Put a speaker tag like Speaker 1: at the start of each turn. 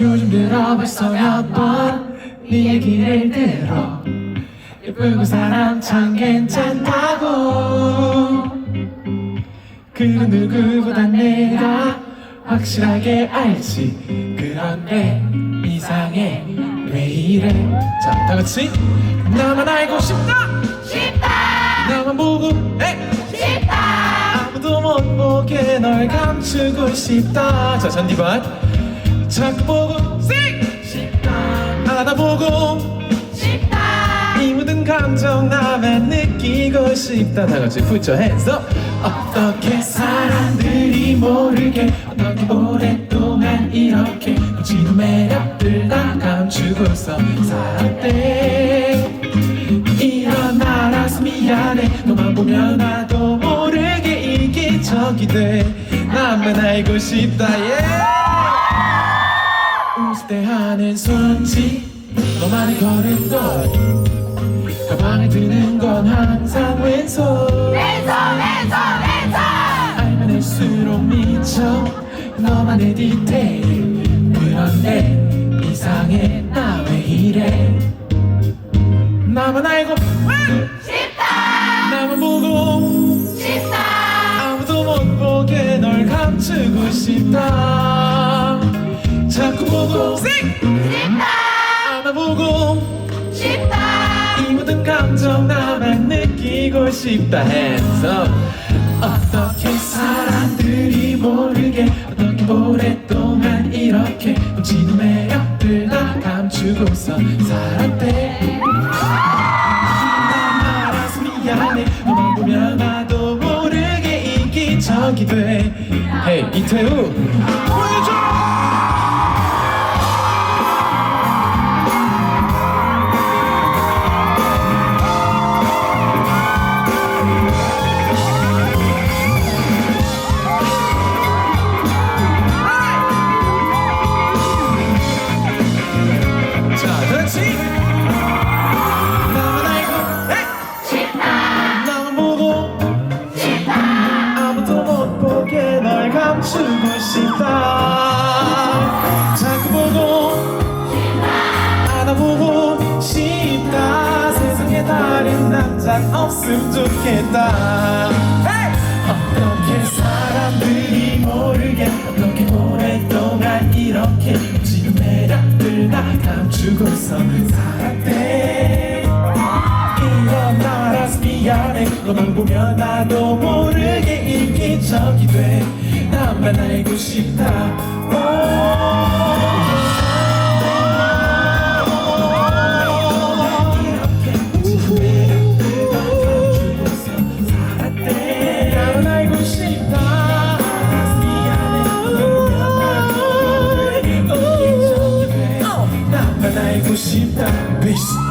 Speaker 1: 요즘 들어 벌써 몇번네 얘기를 들어. 예쁘고 사람 참 괜찮다고. 그런 누구보다 내가 확실하게 알지. 그런데 이상해. 왜 이래? 자 다같이. 나만 알고 싶다.
Speaker 2: 싶다.
Speaker 1: 나만 보고. 에이
Speaker 2: 싶다.
Speaker 1: 아무도 못 보게 널 감추고 싶다. 자 잔디밭 자꾸 보고 sing
Speaker 2: 싶다
Speaker 1: 알아보고
Speaker 2: 싶다
Speaker 1: 이 모든 감정 나만 느끼고 싶다. 다 같이 put your hands up. 어떻게 사람들이 모르게 어떻게 오랫동안 이렇게 넘치는 매력들 다 감추고서 살았대. 일어나라서 미안해. 너만 보면 나도 모르게 이기적이 돼. 나만 알고 싶다 yeah. 웃을 때 하는 손짓 너만의 걸음도 가방에 드는 건 항상 왼손.
Speaker 2: 왼손 왼손 왼손!
Speaker 1: 알면 할수록 미쳐. 너만의 디테일 그런데 이상해. 나 왜 이래? 나만 알고.
Speaker 2: 싶다!
Speaker 1: 나만 보고.
Speaker 2: 싶다!
Speaker 1: 아무도 못 보게 널 감추고 싶다 보고.
Speaker 2: 싶다.
Speaker 1: 안아보고.
Speaker 2: 싶다.
Speaker 1: 이 모든 감정 나만 느끼고 싶다. 해서 어떻게 사람들이 모르게 어떻게 오랫동안 이렇게 넘치는 매력들 다 감추고서 살았대. 난 알아서 미안해. 너만 보면 나도 모르게 이기적이 돼. 헤이 이태우 감추고 싶다. 자꾸 보고, 안아보고 싶다. 세상에 다른 남자 없으면 좋겠다. 어떻게 사람들이 모르게 어떻게 오랫동안 이렇게 지금 매력들 다 감추고서 살았대 일어나라서 미안해 너만 보면 나도 모르게 인기적이 돼 나만 알고 싶다 나만 알고 싶다